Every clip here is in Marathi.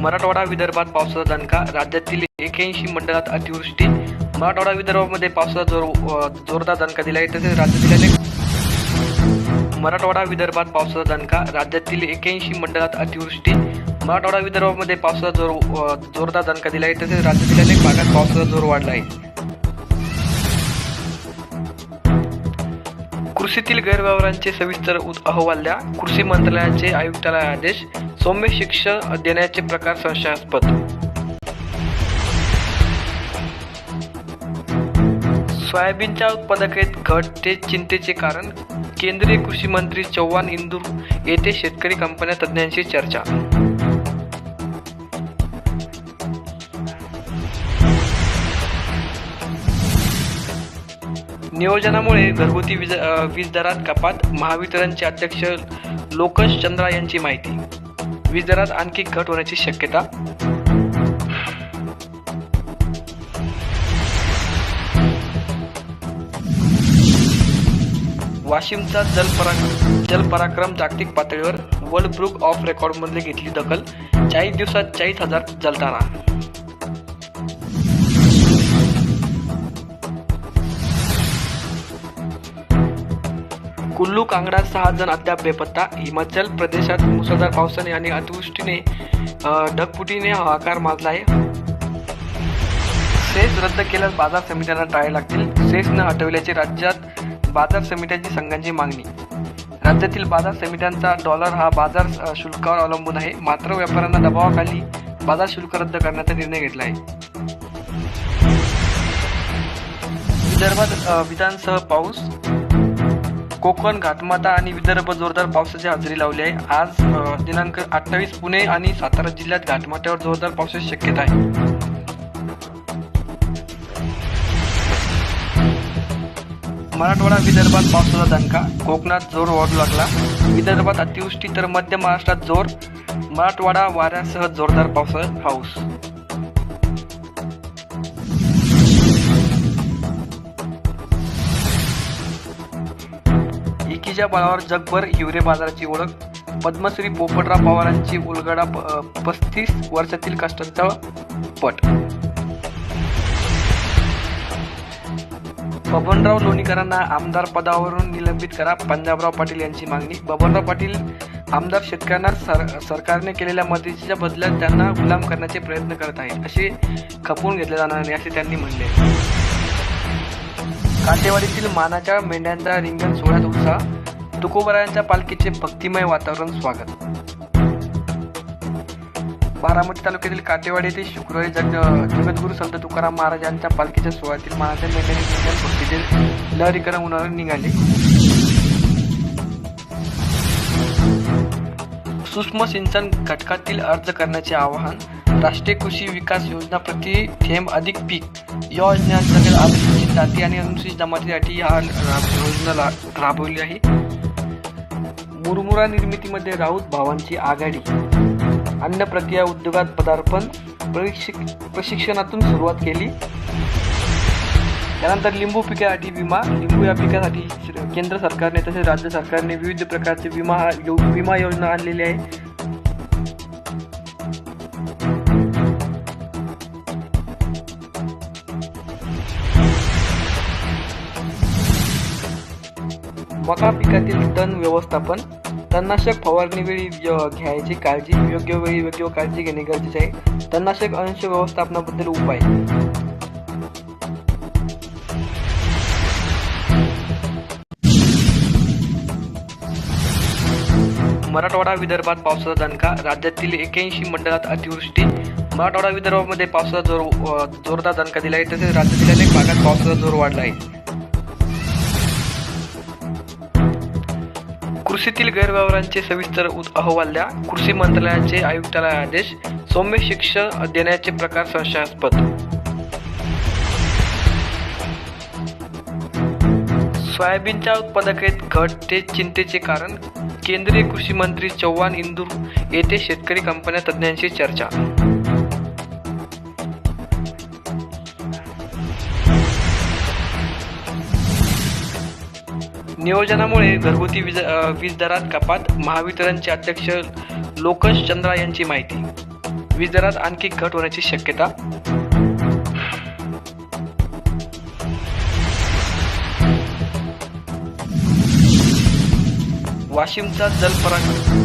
मराठवाडा विदर्भात पावसाचा दणका राज्यातील एक्याऐंशी मंडळात अतिवृष्टी. मराठवाडा विदर्भामध्ये पावसाचा जोर जोरदार दणका दिला आहे तसेच राज्यातील अनेक मराठवाडा विदर्भात पावसाचा दणका राज्यातील एक्याऐंशी मंडळात अतिवृष्टी. मराठवाडा विदर्भामध्ये पावसाचा जोर जोरदार दणका दिला आहे तसेच राज्यातील अनेक भागात पावसाचा जोर वाढला आहे कृषीतील गैरव्यवहारांचे सविस्तर अहवाल द्या. कृषी मंत्रालयाचे आयुक्ताला आदेश. सौम्य शिक्षण देण्याचे प्रकार संशयास्पद. सोयाबीनच्या उत्पादकतेत घट ते चिंतेचे कारण. केंद्रीय कृषी मंत्री चव्हाण इंदूर येथे शेतकरी कंपन्या तज्ज्ञांशी चर्चा. नियोजनामुळे घरगुती वीज वीज दरात कपात. महावितरणचे अध्यक्ष लोकेश चंद्रा यांची माहिती. वीज दरात आणखी घट होण्याची शक्यता. वाशिमचा जलपराक्रम जलपराक्रम जागतिक पातळीवर वर्ल्ड बुक ऑफ रेकॉर्डमध्ये घेतली दखल. चाळीस दिवसात चाळीस हजार जलताना कुल्लू कांगडा सहा जण अद्याप बेपत्ता. हिमाचल प्रदेशात मुसळधार पावसाने आणि अतिवृष्टीने ढगफुटीने हाहाकार माजला आहे. सेस रद्द केल्यास बाजार समित्यांना टाळे लागतील. सेस न हटवल्याची राज्यात बाजार समित्यांची संघांची मागणी. राज्यातील बाजार समित्यांचा डॉलर हा बाजार शुल्कावर अवलंबून आहे. मात्र व्यापाऱ्यांना दबावाखाली बाजार शुल्क रद्द करण्याचा निर्णय घेतला आहे. विदर्भात विधानसह पाऊस. कोकण घातमाता आणि विदर्भ जोरदार पावसाची हजेरी लावली आहे. आज दिनांक अठ्ठावीस पुणे आणि सातारा जिल्ह्यात घाटमाथ्यावर जोरदार पावसाची शक्यता आहे. मराठवाडा विदर्भात पावसाचा दणका. कोकणात जोर वाढू लागला. विदर्भात अतिवृष्टी तर मध्य महाराष्ट्रात जोर. मराठवाडा वाऱ्यासह जोरदार पावसाचा पाऊस एकीच्या बळावर जगभर हिवरे बाजाराची ओळख पद्मश्री पोपटराव पवारांची उलगडा पस्तीस वर्षातील कष्टस्थळ पट. बबनराव लोणीकरांना आमदार पदावरून निलंबित करा पंजाबराव पाटील यांची मागणी. बबनराव पाटील आमदार शेतकऱ्यांना सर सरकारने केलेल्या मदतीच्या बदल्यात त्यांना गुलाम करण्याचे प्रयत्न करत आहेत असे खपवून घेतले जाणार नाही असे त्यांनी म्हणले. काटेवाडीतील मानाच्या मेंढ्यांचा रिंगण सोहळ्यात उत्साह तुकोबरायांच्या पालखीचे भक्तिमय वातावरण स्वागत. बारामती तालुक्यातील काटेवाडी येथे शुक्रवारी जग जगद्गुरू संत तुकाराम महाराज यांच्या पालखीच्या सोहळ्यातील मानाच्या मेंढ्यांच्या भक्तीचे लहरीकरण उन्हाळून निघाले. सूक्ष्म सिंचन घटकातील अर्ज करण्याचे आवाहन राष्ट्रीय कृषी विकास योजना प्रति थेंब अधिक पीक. या योजनेअंतर्गत अनुसूचित जाती आणि अनुसूचित जमातीसाठी हा योजना राबवली आहे. मुरमुरा निर्मितीमध्ये राऊत भावांची आघाडी. अन्न प्रक्रिया उद्योगात पदार्पण प्रशिक प्रशिक्षणातून सुरुवात केली. त्यानंतर लिंबू पिकासाठी विमा लिंबू या पिकासाठी केंद्र सरकारने तसेच राज्य सरकारने विविध प्रकारचे विमा यो- विमा योजना आणलेली आहे. मका पिकातील तण व्यवस्थापन तणनाशक फवारणीवेळी घ्यायची काळजी योग्य वेळी योग्य काळजी घेणे गरजेचे आहे. तणनाशक अंश व्यवस्थापनाबद्दल उपाय. मराठवाडा विदर्भात पावसाचा दणका राज्यातील एक्याऐंशी मंडळात अतिवृष्टी. मराठवाडा विदर्भामध्ये पावसाचा जोर जोरदार दणका दिला आहे तसेच राज्यातील अनेक भागात पावसाचा जोर वाढला आहे कृषीतील गैरव्यवहारांचे सविस्तर अहवाल द्या. कृषी मंत्रालयाचे आयुक्ताला आदेश. सौम्य शिक्षण देण्याचे प्रकार संशयास्पद. सोयाबीनच्या उत्पादकतेत घट ते चिंतेचे कारण. केंद्रीय कृषी मंत्री चव्हाण इंदूर येथे शेतकरी कंपन्या तज्ज्ञांशी चर्चा. नियोजनामुळे घरगुती वीज वीज दरात कपात. महावितरणचे अध्यक्ष लोकेश चंद्रा यांची माहिती. वीज दरात आणखी घट होण्याची शक्यता. वाशिमचा जलपरा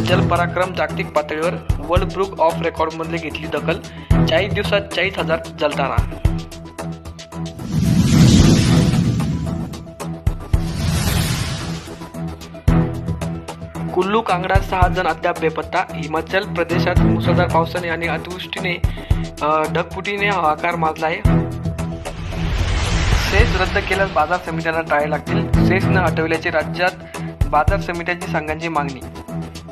जलपराक्रम जागतिक पातळीवर वर्ल्ड बुक ऑफ रेकॉर्डमध्ये घेतली दखल. चाळीस दिवसात चाळीस हजार जलताना कुल्लू कांगडा सहा जण अद्याप बेपत्ता. हिमाचल प्रदेशात मुसळधार पावसाने आणि अतिवृष्टीने ढगफुटीने आकार माजला आहे. सेस रद्द केल्यास बाजार समित्यांना टाळे लागतील. सेस न राज्यात बाजार समित्यांची संघांची मागणी.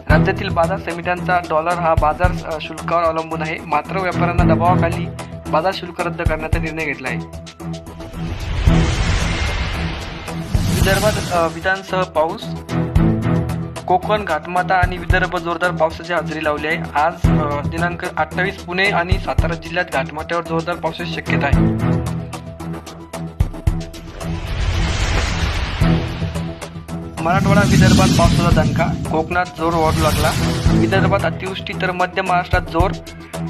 राज्यातील बाजार समित्यांचा डॉलर हा बाजार शुल्कावर अवलंबून आहे. मात्र व्यापाऱ्यांना दबावाखाली बाजार शुल्क रद्द करण्याचा निर्णय घेतला आहे विदर्भात विधानसह पाऊस. कोकण घाटमाता आणि विदर्भ जोरदार पावसाची हजेरी लावली आहे. आज दिनांक अठ्ठावीस पुणे आणि सातारा जिल्ह्यात घाटमाथ्यावर जोरदार पावसाची शक्यता आहे. मराठवाडा विदर्भात पावसाचा दणका. कोकणात जोर वाढू लागला. विदर्भात अतिवृष्टी तर मध्य महाराष्ट्रात जोर.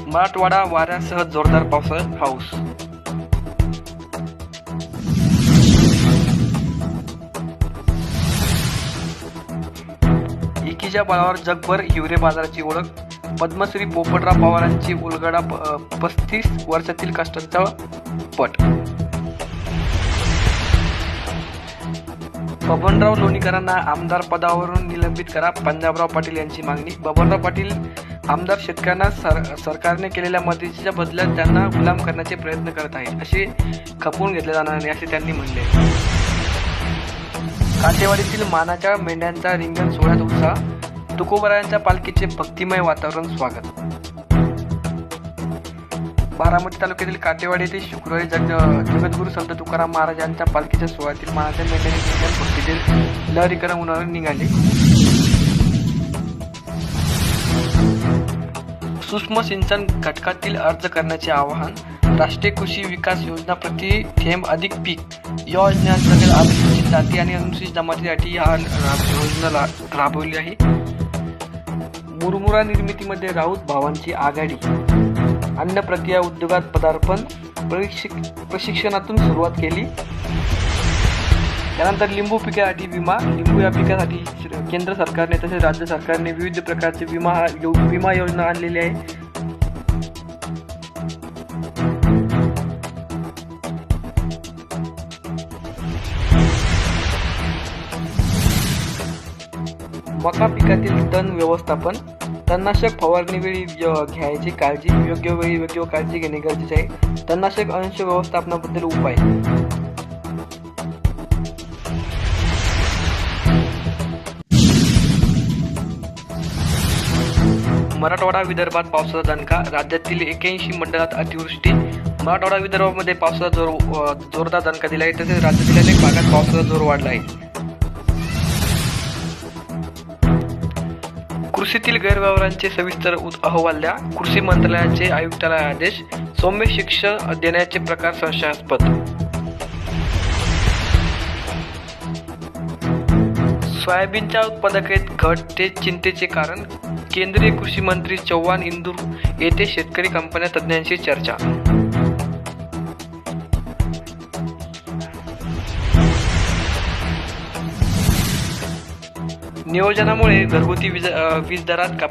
मराठवाडा वाऱ्यासह जोरदार पावसाचा पाऊस एकीच्या बळावर जगभर हिवरे बाजाराची ओळख पद्मश्री पोपटराव पवारांची उलगडा पस्तीस वर्षातील कष्टस्थळ पट. बबनराव लोणीकरांना आमदार पदावरून निलंबित करा पंजाबराव पाटील यांची मागणी. बबनराव पाटील आमदार शेतकऱ्यांना सर सरकारने केलेल्या मदतीच्या बदल्यात त्यांना गुलाम करण्याचे प्रयत्न करत आहेत असे खपवून घेतले जाणार नाही असे त्यांनी म्हणले. काटेवाडीतील मानाच्या मेंढ्यांचा रिंगण सोहळ्यात उत्साह तुकोबरायांच्या पालखीचे भक्तिमय वातावरण स्वागत. बारामती तालुक्यातील काटेवाडी येथे शुक्रवारी जग जगद्गुरू संत तुकाराम महाराजांच्या पालखीच्या सोहळ्यातील मानाच्या मेंढ्यांनी भक्तीतील लहरीकरण होणार निघाले. सूक्ष्म सिंचन घटकातील अर्ज करण्याचे आवाहन राष्ट्रीय कृषी विकास योजना प्रति थेंब अधिक पीक या योजनेअंतर्गत अनुसूचित जाती आणि अनुसूचित जमातीसाठी या योजना रा- राबवली आहे. मुरमुरा निर्मितीमध्ये राऊत भावांची आघाडी. अन्न प्रक्रिया उद्योगात पदार्पण प्रशिक प्रशिक्षणातून सुरुवात केली. त्यानंतर लिंबू पिकासाठी विमा लिंबू या पिकासाठी केंद्र सरकारने तसेच राज्य सरकारने विविध प्रकारचे विमा यो- विमा योजना आणलेली आहे. मका पिकातील तण व्यवस्थापन तणनाशक फवारणीवेळी घ्यायची काळजी योग्य वेळी योग्य काळजी घेणे गरजेचे आहे. तणनाशक अंश व्यवस्थापनाबद्दल उपाय. मराठवाडा विदर्भात पावसाचा दणका राज्यातील एक्याऐंशी मंडळात अतिवृष्टी. मराठवाडा विदर्भामध्ये पावसाचा जोर जोरदार दणका दिला आहे तसेच राज्यातील अनेक भागात पावसाचा जोर वाढला आहे कृषीतील गैरव्यवहारांचे सविस्तर अहवाल द्या. कृषी मंत्रालयाचे आयुक्तालय आदेश. सौम्य शिक्षण देण्याचे प्रकार संशयास्पद. सोयाबीनच्या उत्पादकतेत घट ते चिंतेचे कारण. केंद्रीय कृषी मंत्री चव्हाण इंदूर येथे शेतकरी कंपन्या तज्ज्ञांशी चर्चा. नियोजनामुळे घरगुती वीज वीज दरात कप